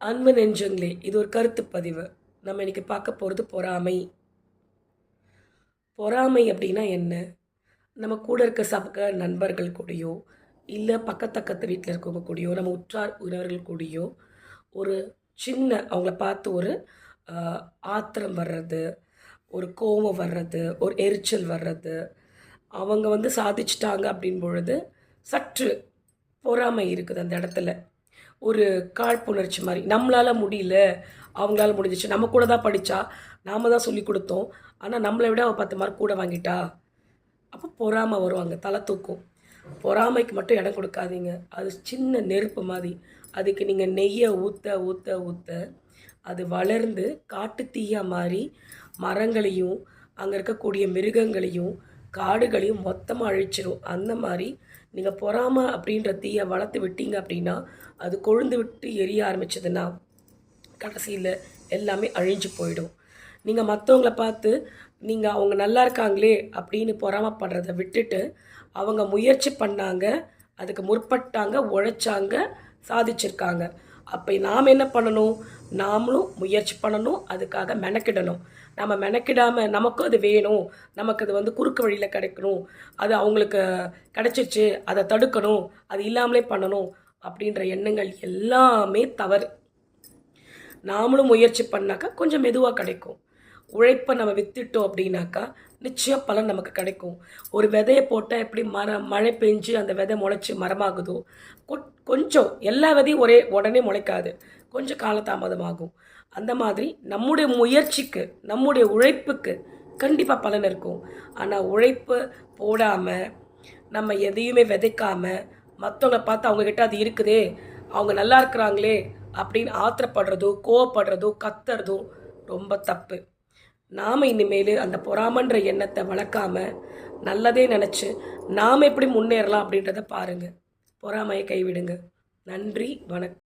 அன்பு நெஞ்சங்களே இது ஒரு கருத்து பதிவு. நம்ம இன்னைக்கு பார்க்க போகிறது பொறாமை. பொறாமை அப்படின்னா என்ன? நம்ம கூட இருக்க சக நண்பர்கள் கூடயோ இல்லை பக்கத்தக்கத்து வீட்டில் இருக்கவங்க கூடயோ நம்ம உற்றார் உறவர்கள் கூடயோ ஒரு சின்ன அவங்கள பார்த்து ஒரு ஆத்திரம் வர்றது ஒரு கோபம் வர்றது ஒரு எரிச்சல் வர்றது அவங்க வந்து சாதிச்சிட்டாங்க அப்படின் பொழுது சற்று பொறாமை இருக்குது அந்த இடத்துல. ஒரு காழ்ப்புணர்ச்சி மாதிரி. நம்மளால் முடியல. அவங்களால முடிஞ்சிச்சு. நம்ம கூட தான் படித்தா நாம தான் சொல்லி கொடுத்தோம். ஆனால் நம்மளை விட அவள் பத்து மார்க் கூட வாங்கிட்டா? அப்போ பொறாமை வருவாங்க. தலை தூக்கும். பொறாமைக்கு மட்டும் இடம் கொடுக்காதீங்க. அது சின்ன நெருப்பு மாதிரி. அதுக்கு நீங்கள் நெய்யை ஊற்ற ஊற்ற ஊற்ற அது வளர்ந்து காட்டு தீயா மாறி மரங்களையும் அங்கே இருக்கக்கூடிய மிருகங்களையும் காடுகளையும் மொத்தமாக அழிச்சிரும். அந்த மாதிரி நீங்கள் பொறாமை அப்படின்ற தீயை வளர்த்து விட்டீங்க அப்படின்னா அது கொழுந்து விட்டு எரிய ஆரம்பிச்சதுன்னா கடைசியில் எல்லாமே அழிஞ்சு போயிடும். நீங்கள் மற்றவங்கள பார்த்து நீங்கள் அவங்க நல்லா இருக்காங்களே அப்படின்னு பொறாமப்படுறத விட்டுட்டு அவங்க முயற்சி பண்ணாங்க அதுக்கு முற்பட்டாங்க உழைச்சாங்க சாதிச்சிருக்காங்க. அப்போ நாம் என்ன பண்ணணும்? நாமளும் முயற்சி பண்ணணும் அதுக்காக மெனக்கிடணும். நம்ம மெனக்கிடாமல் நமக்கும் அது வேணும். நமக்கு அது வந்து குறுக்கு வழியில் கிடைக்கணும். அது அவங்களுக்கு கிடைச்சிருச்சு அதை தடுக்கணும் அது இல்லாமலே பண்ணணும் அப்படின்ற எண்ணங்கள் எல்லாமே தவறு. நாமளும் முயற்சி பண்ணாக்கா கொஞ்சம் மெதுவாக கிடைக்கும். உழைப்பை நம்ம வித்துட்டோம் அப்படின்னாக்கா நிச்சயம் பலன் நமக்கு கிடைக்கும். ஒரு விதையை போட்டால் எப்படி மர மழை பெஞ்சு அந்த விதை முளைச்சி மரமாகுதோ கொஞ்சம் எல்லா விதையும் ஒரே உடனே முளைக்காது. கொஞ்சம் காலதாமதமாகும். அந்த மாதிரி நம்முடைய முயற்சிக்கு நம்முடைய உழைப்புக்கு கண்டிப்பாக பலன் இருக்கும். ஆனால் உழைப்பு போடாமல் நம்ம எதையுமே விதைக்காம மற்றவங்கள பார்த்து அவங்கக்கிட்ட அது இருக்குதே அவங்க நல்லா இருக்கிறாங்களே அப்படின்னு ஆத்திரப்படுறதோ கோவப்படுறதோ கத்துறதோ ரொம்ப தப்பு. நாம் இனிமேல் அந்த பொறாமன்ற எண்ணத்தை வளர்க்காம நல்லதே நினச்சி நாம் எப்படி முன்னேறலாம் அப்படின்றத பாருங்கள் பொறாமையை கைவிடுங்க. நன்றி வணக்கம்.